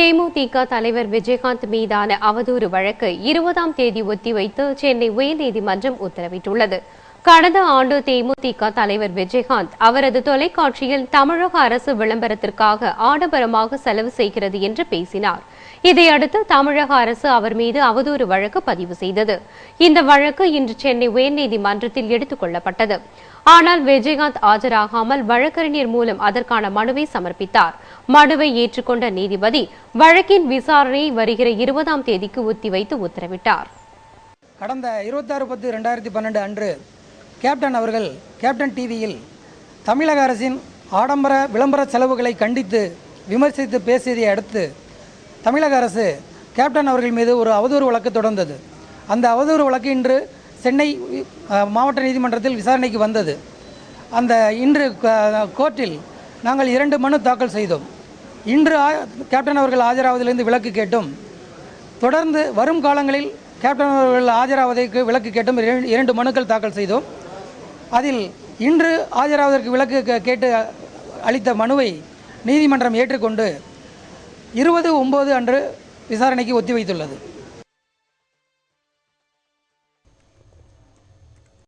தேமுதிக தலைவர் விஜயகாந்த் மீதான அவதூறு வழக்கு இருபதாம் தேதி ஒத்திவைத்து சென்னை உயர்நீதிமன்றம் உத்தரவிட்டுள்ளது. கடந்த ஆண்டு தேமுதிக தலைவர் விஜயகாந்த் அவரது தொலைக்காட்சியில் தமிழக அரசு விளம்பரத்திற்காக ஆடம்பரமாக செலவு செய்கிறது என்று பேசினார். இதையடுத்து தமிழக அரசு அவர் மீது அவதூறு வழக்கு பதிவு செய்தது. இந்த வழக்கு இன்று சென்னை உயர்நீதிமன்றத்தில் எடுத்துக் கொள்ளப்பட்டது. ஆனால் விஜயகாந்த் ஆஜராகாமல் வழக்கறிஞர் மூலம் அதற்கான மனுவை சமர்ப்பித்தார். மனுவை ஏற்றுக்கொண்ட நீதிபதி வழக்கின் விசாரணை வருகிற இருபதாம் தேதிக்கு ஒத்திவைத்து உத்தரவிட்டார். கடந்த இருபத்தாறு பத்து ரெண்டாயிரத்தி பன்னெண்டு அன்று கேப்டன் அவர்கள் கேப்டன் டிவியில் தமிழக அரசின் ஆடம்பர விளம்பர செலவுகளை கண்டித்து விமர்சித்து பேசியதை அடுத்து தமிழக அரசு கேப்டன் அவர்கள் மீது ஒரு அவதூறு வழக்கு தொடர்ந்தது. அந்த அவதூறு வழக்கு இன்று சென்னை மாவட்ட நீதிமன்றத்தில் விசாரணைக்கு வந்தது. அந்த இன்று கோர்ட்டில் நாங்கள் இரண்டு மனு தாக்கல் செய்தோம். இன்று ஆ- கேப்டன் அவர்கள் ஆஜராவதிலிருந்து விலக்கு கேட்டும் தொடர்ந்து வரும் காலங்களில் கேப்டன் அவர்கள் ஆஜராவதற்கு விலக்கு கேட்டும் இரண்டு மனுக்கள் தாக்கல் செய்தோம். அதில் இன்று ஆஜராவதற்கு விலக்கு கேட்டு அளித்த மனுவை நீதிமன்றம் ஏற்றுக்கொண்டு இருபது ஒம்பது அன்று விசாரணைக்கு ஒத்திவைத்துள்ளது.